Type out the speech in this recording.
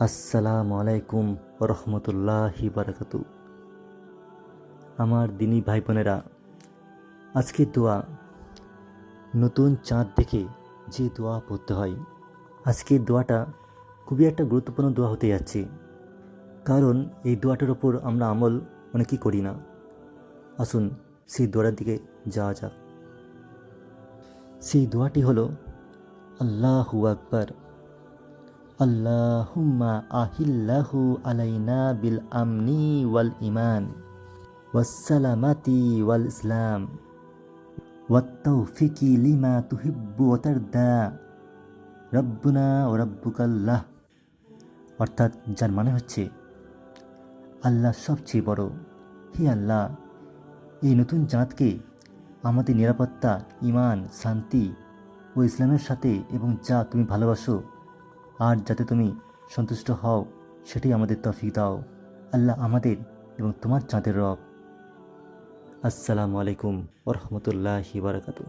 আসসালামু আলাইকুম রহমতুল্লাহি বারাকাতু আমার দিনী ভাই বোনেরা আজকে দোয়া, নতুন চাঁদ দেখে যে দোয়া পড়তে হয় আজকের দোয়াটা খুবই একটা গুরুত্বপূর্ণ দোয়া হতে যাচ্ছে। কারণ এই দোয়াটার ওপর আমরা আমল অনেকেই করি না। আসুন সেই দোয়ার দিকে যাওয়া যাক। সেই দোয়াটি হলো, আল্লাহু আকবার। আল্লাহুম্মা আহিল্লাহু আলাইনা বিল আমনি ওয়াল ইমান ওয়াসসালামাতি ওয়াল ইসলাম ওয়াত্তাউফিকি লিমা তুহিব্বু ওয়াতারদা রব্বুনা ও রব্বুকাল্লাহ। অর্থাৎ যার মানে হচ্ছে, আল্লাহ সবচেয়ে বড়। হে আল্লাহ, এই নতুন চাঁদকে আমাদের নিরাপত্তা ইমান শান্তি ও ইসলামের সাথে এবং যা তুমি ভালোবাসো আর যাতে তুমি সন্তুষ্ট হও, সেটাই আমাদের তফিক দাও। আল্লাহ আমাদের এবং তোমার চাঁদের রব। আসসালামু আলাইকুম ওরহমতুল্লাহি বারাকাতু